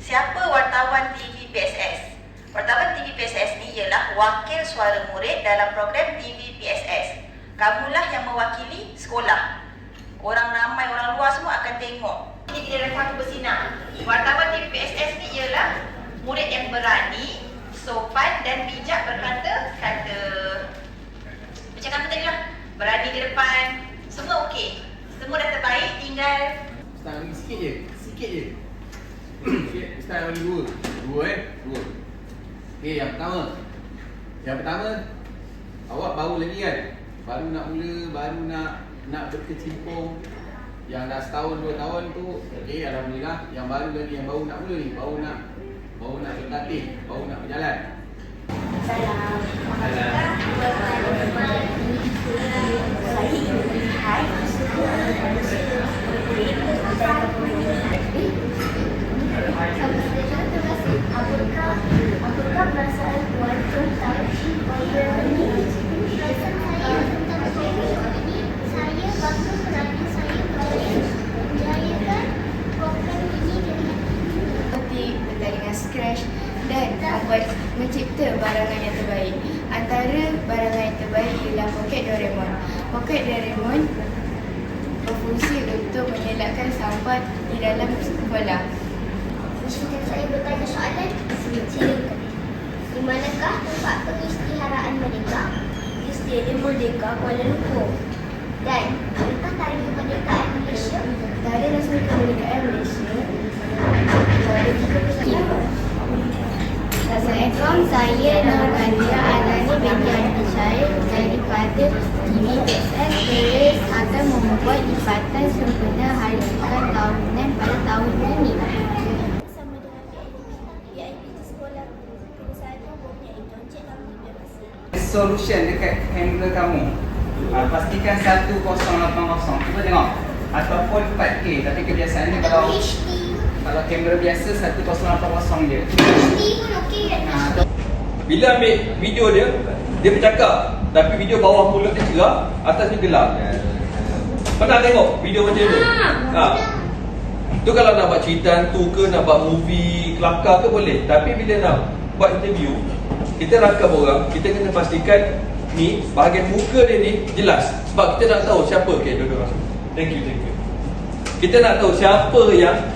siapa wartawan TV PSS? Wartawan TV PSS ni ialah wakil suara murid dalam program TV PSS. Kamulah yang mewakili sekolah. Orang ramai, orang luar semua akan tengok. Ini tidak rekam bersinar. Wartawan TV PSS ni ialah murid yang berani, sopan dan bijak berkata-kata. Macam kata tadi lah, berani di depan, semua okey. Semua dah terbaik, tinggal lagi sikit je, sikit je. Start lagi dua. Dua eh, dua. Okey, yang pertama. Yang pertama, awak baru lagi kan? Baru nak mula, baru nak nak berkecimpung. Yang dah setahun, dua tahun tu, okey, Alhamdulillah. Yang baru lagi, yang baru nak mula ni, baru nak baru nak bertatih, baru nak berjalan. Salam. Saya ingin melihat Apakah apakah perasaan Puan tentang program ini? Perasaan saya tentang program ini, saya bangga kerana saya boleh menjayakan program ini dengan seperti berkait dengan scratch dan membuat mencipta barangan yang terbaik. Antara barangan yang terbaik ialah Pocket Doraemon. Pocket Doraemon berfungsi untuk mengelakkan sampah di dalam sekolah. Jika saya bertanya soalan, silakan. Di manakah tempat pengisytiharaan mereka? Di Stadium Merdeka Kuala Lumpur. Dan, adakah tarikh kemerdekaan Malaysia? Tarikh rasmi kemerdekaan Malaysia pada 31 Assalamualaikum, saya Nur Nadia Alani binti Antisai daripada TVPSS Terus akan membuat lipatan sempena Hari Sukan Tahunan pada tahun ini. Bersama dengan VIP di sekolah. Itu, mempunyai dan Masih. solution dekat kamera kamu uh, pastikan 1080 cuba tengok ataupun 4K tapi kebiasaannya kalau HD. Kalau kamera biasa 1080 je. HD pun okey kan? uh, Bila ambil video dia, dia bercakap. Tapi video bawah mulut dia cerah, atas dia gelap Pernah tengok video macam tu? Ha. Tu kalau nak buat cerita hantu ke, nak buat movie kelakar ke boleh. Tapi bila nak buat interview Kita rakam orang, kita kena pastikan ni bahagian muka dia ni jelas. Sebab kita nak tahu siapa Okay, duduk masuk. Thank you, thank you. Kita nak tahu siapa yang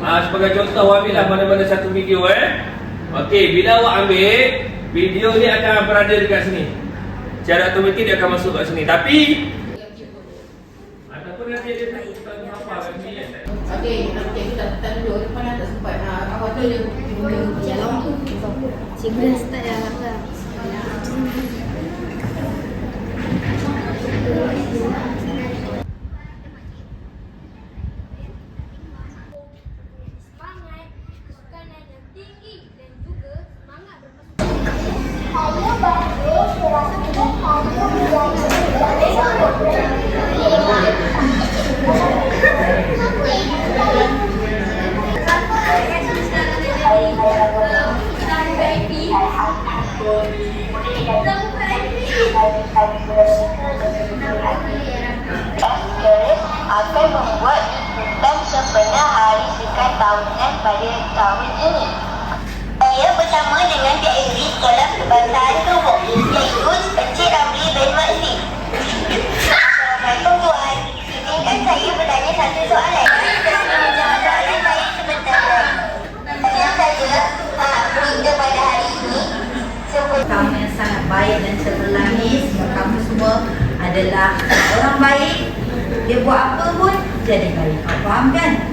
Ah sebagai contoh awak ambil lah mana-mana satu video eh. Okey, bila awak ambil video ni akan berada dekat sini. Secara automatik dia akan masuk kat sini. Tapi ataupun nanti dia tak sini kan. Okey, okey kita tak dulu depan dah tak sempat. Ha, awak tu dia guna jalan tu. Cikgu dah start dah lah. Tahunan pada tahun ini. Saya bersama dengan PIB Sekolah Perbankan Tubuh iaitu adalah orang baik dia buat apa pun jadi baik. Kau faham kan